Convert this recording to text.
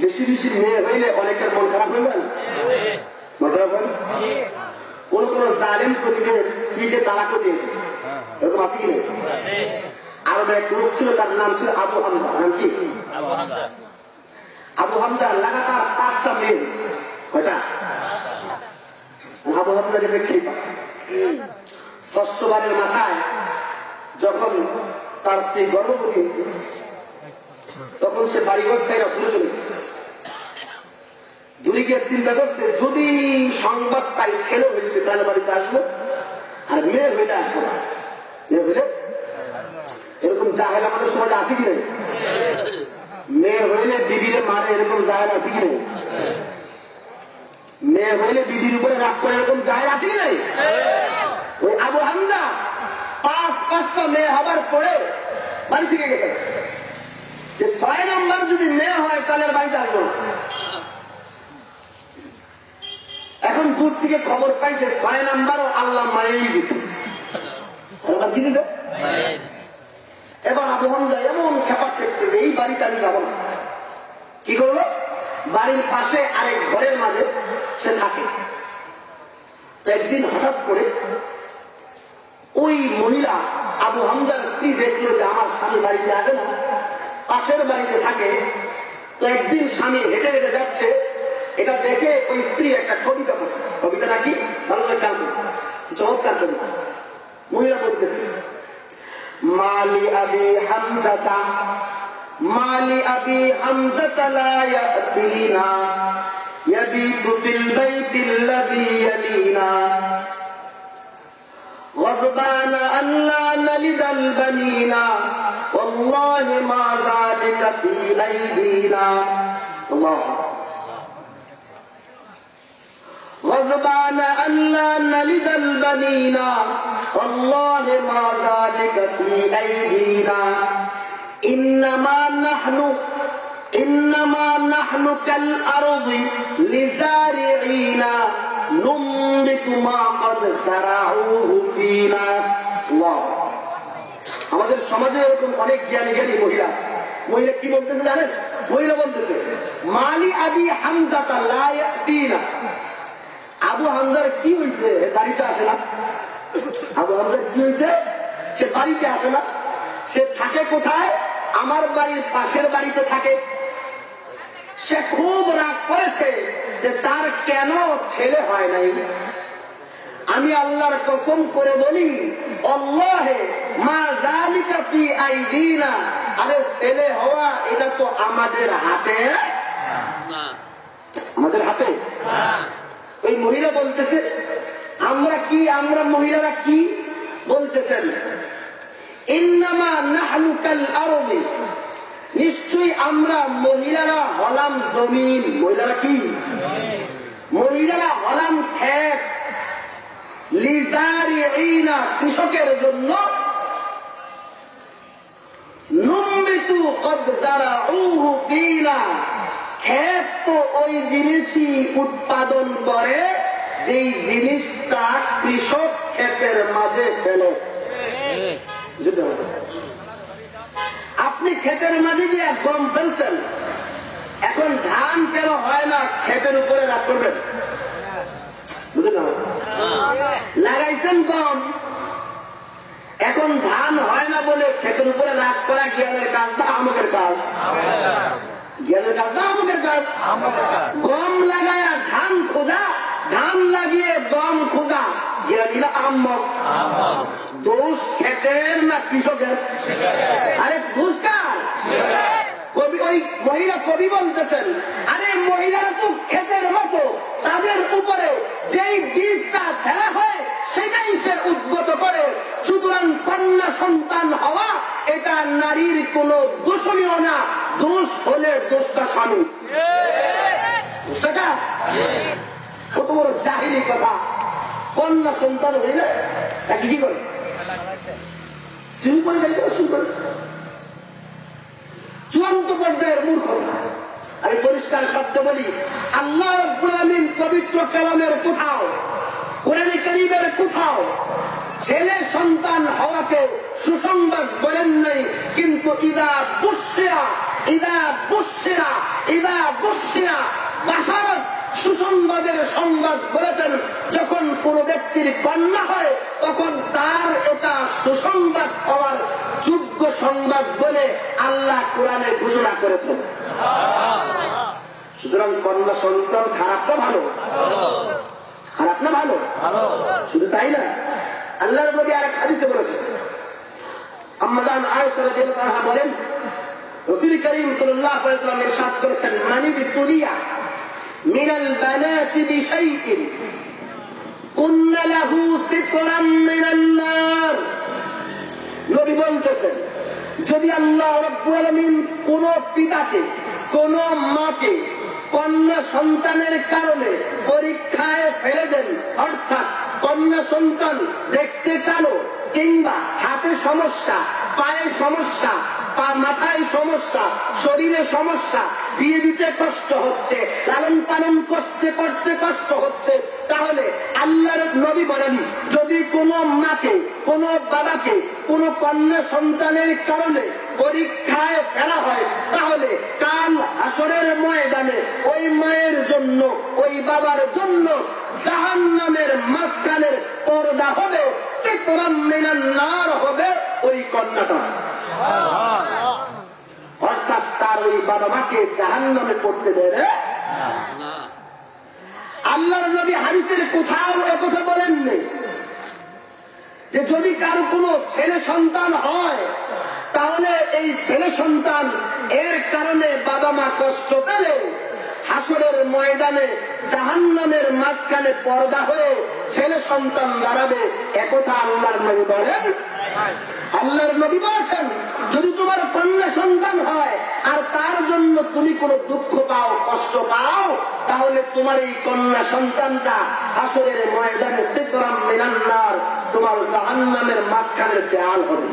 বেশি বেশি মেয়ে হইলে অনেকের মন খারাপ হয়ে যায় না? মন খারাপ হয় কোন কোন জালিম প্রতিকে স্ত্রীকে তালাকও দিয়েছে এরকম আছে কি? আরবের এক লোক ছিল তার নাম ছিল আবু হামদা নাম কি আবু হামদা লাগাতার পাঁচটা মেয়ে কয়টা আবু হামদাকে পায়। ষষ্ঠবারের মাথায় যখন তার স্ত্রী গর্ভবতী তখন সে বাড়িঘর থেকে ঘুরে চলে গেছে। গিয়ে চিন্তা করছে যদি সংবাদ পাই ছেলে হয়েছে তাহলে বাড়িতে আসব আর মেয়ে হইলে আসব না মেয়ে হইলে এরকম জাহেল আমাদের সমাজে আছে কি মেয়ে হইলে বিবিরে মারে এরকম জাহেল আছে কি মেয়ে হইলে বিবির উপরে রাগ করে এরকম জাহেল আছে কি ওই আবু হামজা পাঁচ পাঁচটা মেয়ে হবার পরে বাড়ি থেকে গেছে ছয় নম্বর যদি মেয়ে হয় তাহলে বাড়িতে আসব না। এখন দূর থেকে খবর পাইছে ছয় নাম্বারও আল্লাহ মায়েরই দিচ্ছে আল্লাহ কি দিতে এবার আবু হামজা এমন খেপা খেপছে যে এই বাড়িতে আমি যাব না। কি করল? বাড়ির পাশে আরেক ঘরের মাঝে সে থাকে। একদিন হঠাৎ করে ওই মহিলা আবু হামজার স্ত্রী দেখল যে আমার স্বামী বাড়িতে আসে না পাশের বাড়িতে থাকে। তো একদিন স্বামী হেঁটে হেঁটে যাচ্ছে এটা দেখে ওই স্ত্রী একটা কবিতা أبي حمزة. ما لأبي حمزة لا يأتينا. يبيت في البيت الذي يلينا. غضبان أن لا نلد البنينا والله ما ذلك في أيدينا. الله. غضبان أن لا نلد البنينا والله ما ذلك في أيدينا إنما نحن إنما نحن كالأرض لزارعين ننبت ما قد زرعوه فينا الله আমাদের সমাজে এরকম অনেক জ্ঞানী জ্ঞানী মহিলা মহিলা কি বলতেছে জানেন মহিলা বলতেছে মালি আদি হামজাতা লায়াতিনা আবু হামজার কি হয়েছে বাড়িতে আসে না আবু হামজার কি হয়েছে? সে বাড়িতে আসে না। সে থাকে কোথায়? আমার বাড়ির পাশের বাড়িতে থাকে। সে খুব রাগ করেছে যে তার কেন ছেলে হয় নাই? আমি আল্লাহর কসম করে বলি অল্লাহে মা জালিকা ফি আইদিনা। আরে ছেলে হওয়া এটা তো আমাদের হাতে? আমাদের হাতে? ওই মহিলা বলতেছে আমরা কি? আমরা মহিলারা কি বলতেছেন? আরবি। নিশ্চয়ই আমরা মহিলারা হলাম জমিন। মহিলারা কি? মহিলারা হলাম ক্ষেত। কৃষকের জন্য। ক্ষেত তো ওই জিনিসই উৎপাদন করে। যেই জিনিসটা কৃষক ক্ষেতের মাঝে ফেলে। আপনি ক্ষেতের মাঝে গিয়ে গম ফেলছেন। এখন ধান কেন হয় না? ক্ষেতের উপরে রাগ করবেন। বুঝলেন লাগাইছেন গম। এখন ধান হয় না বলে ক্ষেতের উপরে রাগ করা জ্ঞানের কাজ না আমাদের কাজ। জ্ঞানের কাজ না আমাদের কাজ। গম লাগায় ধান খোঁজা ধান লাগিয়ে গম খোঁজা জ্ঞানীরা আম্মক দোষ ক্ষেতের না কৃষকের? আরে ঘুষকার কবি ওই মহিলা কবি বলতেছেন আরে মহিলারা তো ক্ষেতের মতো তাদের উপরে যেই বীজটা ফেলা হয় সেটাই সে উদ্গত করে। সুতরাং কন্যা সন্তান হওয়া এটা নারীর কোন দোষণীয় না। দোষ হলে দোষটা স্বামী। কার? কত বড় জাহিরি কথা। কন্যা সন্তান হইলে তাকে কি করে? শুরু করে যাইতে শুরু করে চূড়ান্ত পর্যায়ের মূর্খতা আমি পরিষ্কার শব্দ বলি, আল্লাহ আমিন পবিত্র কালামের কোথাও, কোরআনে করিমের কোথাও ছেলে সন্তান হওয়াকে সুসংবাদ বলেন নাই, কিন্তু ইদা বুসিরা ইদা বুসিরা ইদা মুবাসিরা বাসারত সুসংবাদের সংবাদ বলেছেন, যখন কোন ব্যক্তির কন্যা হয়, তখন তার এটা সুসংবাদ হওয়ার যোগ্য সংবাদ বলে আল্লাহ কোরআনে ঘোষণা করেছেন। সুতরাং কন্যা সন্তান খারাপ না ভালো? খারাপ না ভালো? শুধু তাই না। আল্লাহর নবী আরেক হাদিসে বলেছেন, আম্মাদান আয়েশা রাদিয়াল্লাহু আনহা বলেন, রাসূল করিম সাল্লাল্লাহু আলাইহি ওয়াসাল্লাম ইরশাদ করেছেন, মানি বিতুলিয়া মিনাল বানাতি বিশাইইন কুন্না লাহু সিতরাম মিনান নার। নবী বলতেছেন, যদি আল্লাহ রাব্বুল কোন পিতাকে, কোন মাকে, কন্যা সন্তানের কারণে পরীক্ষায় ফেলে দেন, অর্থাৎ কন্যা সন্তান দেখতে কালো কিংবা হাতে সমস্যা, পায়ে সমস্যা মাথায় সমস্যা, শরীরে সমস্যা, বিয়ে দিতে কষ্ট হচ্ছে, লালন পালন করতে করতে কষ্ট হচ্ছে, তাহলে আল্লাহর নবী বলেন, যদি কোনো মাকে, কোনো বাবাকে, কোনো কন্যা সন্তানের কারণে পরীক্ষায় ফেলা হয়, তাহলে কাল আসরের ময়দানে ওই মায়ের জন্য, ওই বাবার জন্য জাহান নামের মাঝখানের পর্দা হবে। সে কোরআন নার হবে ওই কন্যাটা। অর্থাৎ তার ওই বাবা মাকে জাহান নামে পড়তে দেবে আল্লাহর নবী হারিসের কোথাও একথা বলেননি যে যদি কারও কোনো ছেলে সন্তান হয়, তাহলে এই ছেলে সন্তান এর কারণে বাবা মা কষ্ট পেলে হাসরের ময়দানে জাহান্নামের মাঝখানে পর্দা হয়ে ছেলে সন্তান দাঁড়াবে। একথা আল্লাহর নবী বলেন? আল্লাহর নবী বলেছেন, যদি তোমার কন্যা সন্তান হয় আর তার জন্য তুমি কোনো দুঃখ পাও, কষ্ট পাও, তাহলে তোমার এই কন্যা সন্তানটা হাসরের ময়দানে সিদ্ধরাম মিনান্নার, তোমার জাহান্নামের মাঝখানের দেয়াল হবে।